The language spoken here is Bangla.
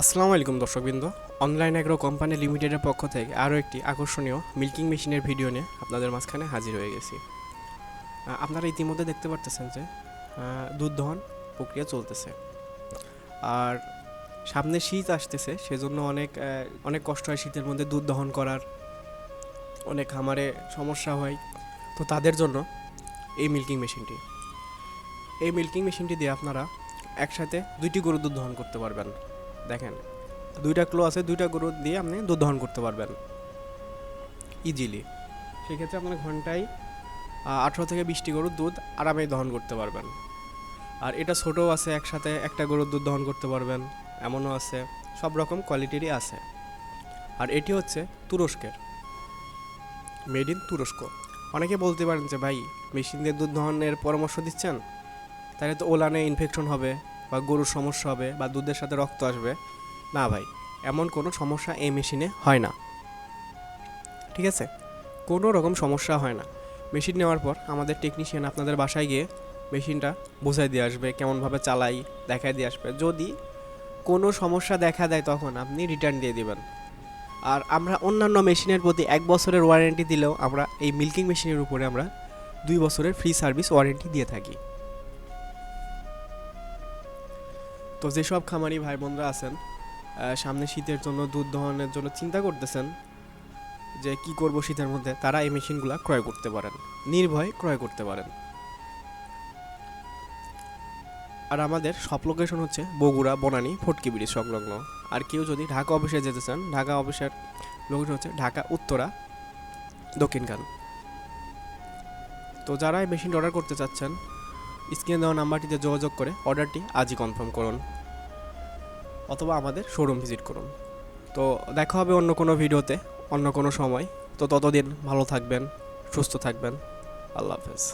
আসসালামু আলাইকুম দর্শকবৃন্দ। অনলাইন অ্যাগ্রো কোম্পানি লিমিটেডের পক্ষ থেকে আরও একটি আকর্ষণীয় মিল্কিং মেশিনের ভিডিও নিয়ে আপনাদের মাঝখানে হাজির হয়ে গেছি। আপনারা ইতিমধ্যে দেখতে পারতেছেন যে দুধ দহন প্রক্রিয়া চলতেছে। আর সামনে শীত আসতেছে, সেজন্য অনেক অনেক কষ্ট হয় শীতের মধ্যে দুধ দহন করার। অনেক খামারে সমস্যা হয়। তো তাদের জন্য এই মিল্কিং মেশিনটি। এই মিল্কিং মেশিনটি দিয়ে আপনারা একসাথে দুইটি গরু দুধ দহন করতে পারবেন। দেখেন, দুইটা ক্লো আছে, দুইটা গরু দিয়ে আপনি দুধ দহন করতে পারবেন। ইজিলি সেক্ষেত্রে আপনার ঘন্টায় আঠেরো থেকে বিশটি গরুর দুধ আরামে দহন করতে পারবেন। আর এটা ছোটও আছে, একসাথে একটা গরুর দুধ দহন করতে পারবেন। এমনও আছে, সব রকম কোয়ালিটিরই আছে। আর এটি হচ্ছে তুরস্কের। মেড ইন তুরস্ক। অনেকে বলতে পারেন যে, ভাই, মেশিন দিয়ে দুধ দহনের পরামর্শ দিচ্ছেন? তাহলে তো ওলানে ইনফেকশন হবে। বা গরুর সমস্যা হবে বা দুধের সাথে রক্ত আসবে, না ভাই, এমন কোনো সমস্যা এই মেশিনে হয় না। ঠিক আছে? কোনো রকম সমস্যা হয় না। মেশিন নেওয়ার পর আমাদের টেকনিশিয়ান আপনাদের বাসায় গিয়ে মেশিনটা বোঝাই দিয়ে আসবে, কেমনভাবে চালাই, দেখাই দিয়ে আসবে। যদি কোনো সমস্যা দেখা দেয় তখন আপনি রিটার্ন দিয়ে দিবেন। আর আমরা অন্যান্য মেশিনের প্রতি এক বছরের ওয়ারেন্টি দিলেও আমরা এই মিল্কিং মেশিনের উপরে আমরা দুই বছরের ফ্রি সার্ভিস ওয়ারেন্টি দিয়ে থাকি। তো যেসব খামারি ভাই বোনরা আছেন সামনে শীতের জন্য, দুধ দহনের জন্য চিন্তা করতেছেন যে কি করব শীতের মধ্যে, তারা এই মেশিনগুলো ক্রয় করতে পারেন। নির্ভয় ক্রয় করতে পারেন। আর আমাদের সব লোকেশন হচ্ছে বগুড়া, বনানী, ফটকি ব্রিজ সংলগ্ন। আর কেউ যদি ঢাকা অফিসে যেতে চান, ঢাকা অফিসের লোকেশন হচ্ছে ঢাকা উত্তরা দক্ষিণখান তো যারা এই মেশিনটা অর্ডার করতে চাচ্ছেন স্ক্রিনে দেওয়া নাম্বারটিতে যোগাযোগ করে অর্ডারটি আজই কনফার্ম করুন অথবা আমাদের শোরুম ভিজিট করুন। তো দেখা হবে অন্য কোনো ভিডিওতে, অন্য কোনো সময়। তো ততদিন ভালো থাকবেন, সুস্থ থাকবেন। আল্লাহ হাফেজ।